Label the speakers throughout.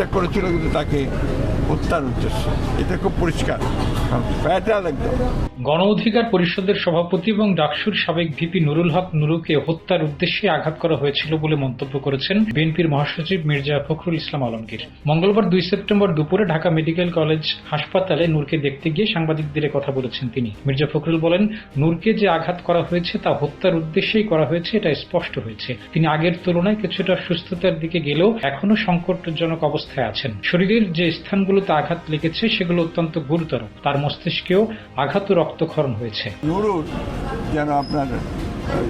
Speaker 1: এটা করেছিল কিন্তু তাকে হত্যার উদ্দেশ্যে। এটা খুব পরিষ্কার।
Speaker 2: গণ অধিকার পরিষদের সভাপতি এবং ডাকসুর সাবেক ভিপি নুরুল হক নুরুকে হত্যার উদ্দেশ্যে আঘাত করা হয়েছিল বলে মন্তব্য করেছেন বিএনপির মহাসচিব মির্জা ফখরুল ইসলাম আলমগীর। মঙ্গলবার দুই সেপ্টেম্বর দুপুরে ঢাকা মেডিকেল কলেজ হাসপাতালে নূরকে দেখতে গিয়ে সাংবাদিকদের কথা বলেছেন তিনি। মির্জা ফখরুল বলেন, নূরকে যে আঘাত করা হয়েছে তা হত্যার উদ্দেশ্যেই করা হয়েছে, এটা স্পষ্ট হয়েছে। তিনি আগের তুলনায় কিছুটা সুস্থতার দিকে গেলেও এখনও সংকটজনক অবস্থায় আছেন। শরীরের যে স্থানগুলোতে আঘাত লেগেছে, সেগুলো অত্যন্ত গুরুতর। তার মস্তিষ্কেও আঘাত রক্তক্ষরণ হয়েছে।
Speaker 1: নুরুল যেন আপনার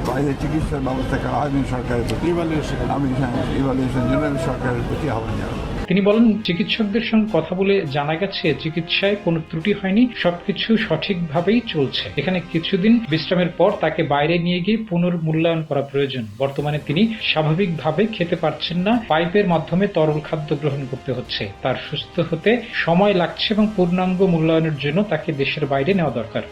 Speaker 1: বাইরে চিকিৎসার ব্যবস্থা করা হয় সরকারের প্রতি আমি ইভালুয়েশন জন্য সরকারের প্রতি আহ্বান জানাব।
Speaker 2: তিনি বলেন, চিকিৎসকদের সঙ্গে কথা বলে জানা গেছে, চিকিৎসায় কোনো ত্রুটি হয়নি, সবকিছু সঠিকভাবেই চলছে। এখানে কিছুদিন বিশ্রামের পর তাকে বাইরে নিয়ে গিয়ে পুনর্মূল্যায়ন করা প্রয়োজন। বর্তমানে তিনি স্বাভাবিকভাবে খেতে পারছেন না, পাইপের মাধ্যমে তরল খাদ্য গ্রহণ করতে হচ্ছে। তার সুস্থ হতে সময় লাগছে এবং পূর্ণাঙ্গ মূল্যায়নের জন্য তাকে দেশের বাইরে নেওয়া দরকার।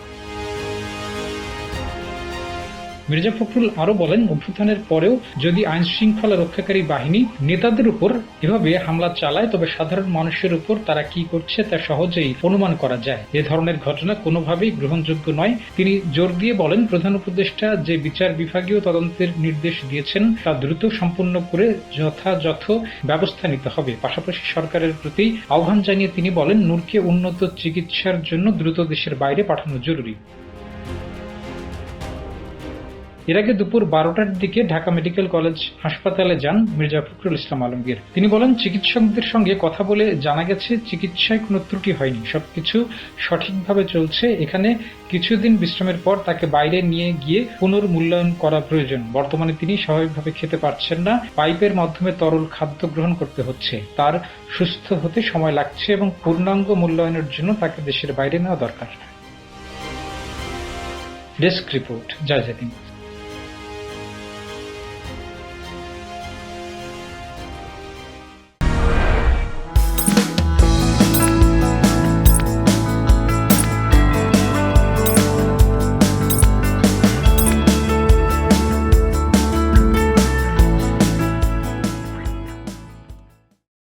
Speaker 2: মির্জা ফখরুল আরও বলেন, অভ্যুত্থানের পরেও যদি আইন শৃঙ্খলা রক্ষাকারী বাহিনী নেতাদের উপর এভাবে হামলা চালায়, তবে সাধারণ মানুষের উপর তারা কি করছে তা সহজেই অনুমান করা যায়। এ ধরনের ঘটনা কোনোভাবেই গ্রহণযোগ্য নয়। তিনি জোর দিয়ে বলেন, প্রধান উপদেষ্টা যে বিচার বিভাগীয় তদন্তের নির্দেশ দিয়েছেন, তা দ্রুত সম্পন্ন করে যথাযথ ব্যবস্থা নিতে হবে। পাশাপাশি সরকারের প্রতি আহ্বান জানিয়ে তিনি বলেন, নূরকে উন্নত চিকিৎসার জন্য দ্রুত দেশের বাইরে পাঠানো জরুরি। এর আগে দুপুর বারোটার দিকে ঢাকা মেডিকেল কলেজ হাসপাতালে যান মির্জা ফখরুল ইসলাম আলমগীর। তিনি বলেন, চিকিৎসকদের সঙ্গে কথা বলে জানা গেছে, চিকিৎসায় কোনো ত্রুটি হয়নি। সবকিছু সঠিকভাবে চলছে। এখানে কিছুদিন বিশ্রামের পর তাকে বাইরে নিয়ে গিয়ে পুনর্মূল্যায়ন করা প্রয়োজন। বর্তমানে তিনি স্বাভাবিকভাবে খেতে পারছেন না। পাইপের মাধ্যমে তরল খাদ্য গ্রহণ করতে হচ্ছে। তার সুস্থ হতে সময় লাগছে এবং পূর্ণাঙ্গ মূল্যায়নের জন্য তাকে দেশের বাইরে নেওয়া দরকার। ডেস্ক রিপোর্ট, জয় জাতিন